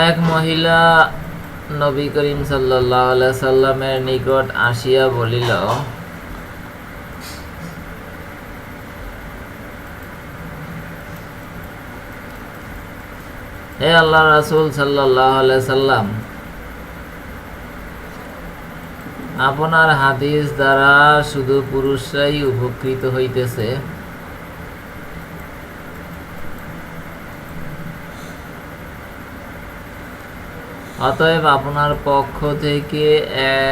এক মহিলা নবী করিম সাল্লামের নিকট আসিয়া বলিল, হে আল্লাহ রাসূল সাল্লাহ সাল্লাম, আপনার হাদিস দ্বারা শুধু পুরুষরাই উপকৃত হইতেছে। অতএব আপনার পক্ষ থেকে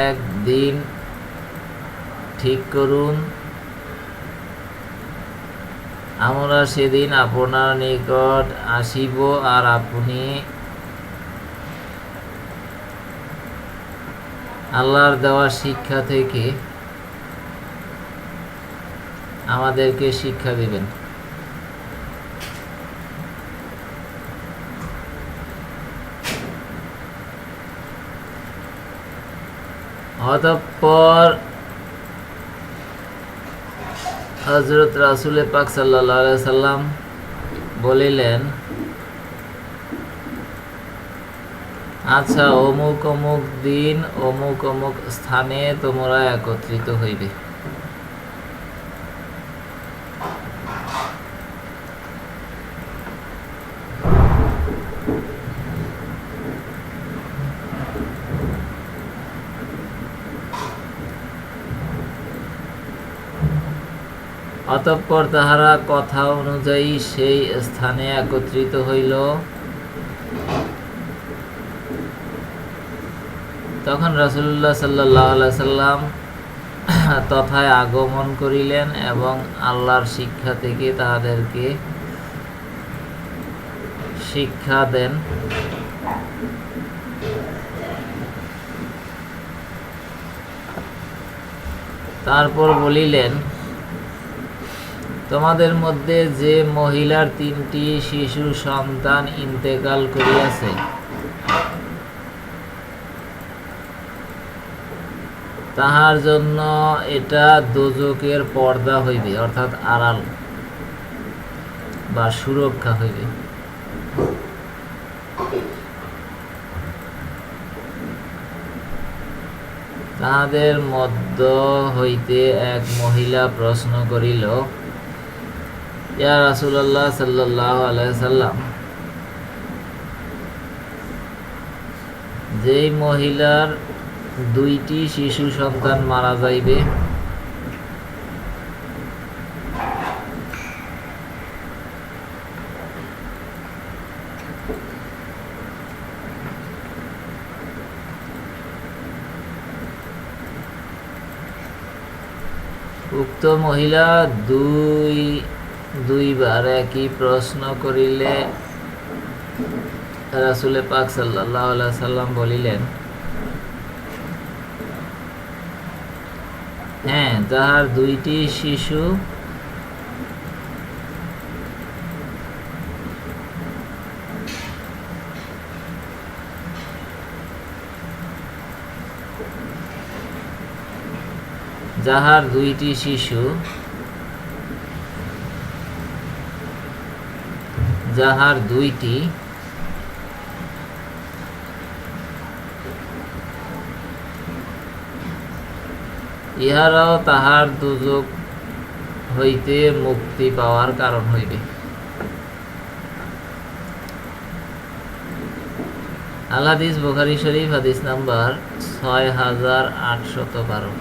একদিন ঠিক করুন। আমরা সেদিন আপনার নিকট আসিব আর আপনি আল্লাহর দেওয়া শিক্ষা থেকে আমাদেরকে শিক্ষা দিবেন। অতঃপর হজরত রাসুল পাক সাল্লা সাল্লাম বলিলেন আচ্ছা অমুক অমুক দিন, অমুক অমুক স্থানে তোমরা একত্রিত হইবে। অতঃপর তাহারা কথা অনুযায়ী সেই স্থানে একত্রিত হইল। তখন রাসুল্লাহ সাল্লাহ সাল্লাম তথায় আগমন করিলেন এবং আল্লাহর শিক্ষা থেকে তাহাদেরকে শিক্ষা দেন। তারপর বলিলেন তোমাদের মধ্যে যে মহিলার তিনটি শিশু সন্তান ইন্তেকাল করিয়াছে। তাহার জন্য এটা দোজকের পর্দা হইবে, অর্থাৎ আড়াল বা সুরক্ষা হইবে। তাহাদের মধ্য হইতে এক মহিলা প্রশ্ন করিল ইয়া সাল্লাহ যেই মহিলার দুইটি শিশু সন্তান মারা যাইবে উক্ত মহিলা দুই দুইবার একই প্রশ্ন করিলে রাসুলে পাক সাল্লাহ সাল্লাম বলিলেন হ্যাঁ দুইটি শিশু যাহার দুইটি শিশু যাহার দুইটি। ইহারাও তাহার দুযোগ হইতে মুক্তি পাওয়ার কারণ হইবে। আল হাদিস বুখারি শরীফ হাদিস নাম্বার ছয় হাজার আটশত বারো।